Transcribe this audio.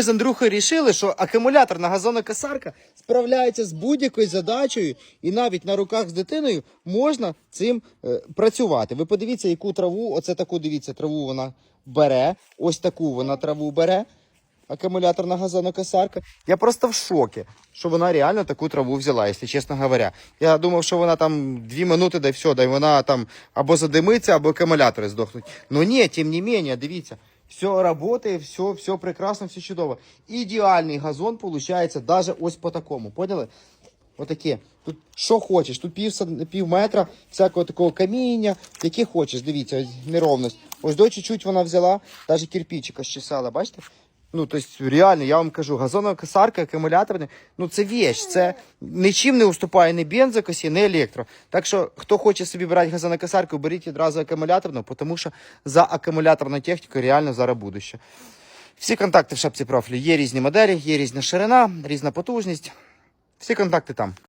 Ми з Андрюхою рішили, що акумуляторна газонокосарка справляється з будь-якою задачею, і навіть на руках з дитиною можна цим е, працювати. Ви подивіться, яку траву, оце таку дивіться, траву вона бере. Ось таку вона траву бере. Акумуляторна газонокосарка. Я просто в шокі, що вона реально таку траву взяла, якщо чесно говоря. Я думав, що вона там дві минути, да й все, да й вона там або задимиться, або акумулятори здохнуть. Ну ні, тим не менее, дивіться. Все работает, все, все прекрасно, все чудово. Ідеальний газон получается даже ось по такому. Поняли? Отаке. Тут що хочеш, тут пів, пів метра всякого такого каміння, яке хочеш, дивіться, неровність. Ось до чуть-чуть вона взяла, навіть кирпичика щесала, бачите? Ну, тобто, реально, я вам кажу, газонова косарка, акумуляторна, ну це віч, це нічим не уступає ні бензокосі, ні електро. Так що, хто хоче собі брати газонокосарку, беріть одразу акумуляторну, тому що за акумуляторну техніку реально зараз будуще. Всі контакти в шапці профілю. Є різні моделі, є різна ширина, різна потужність. Всі контакти там.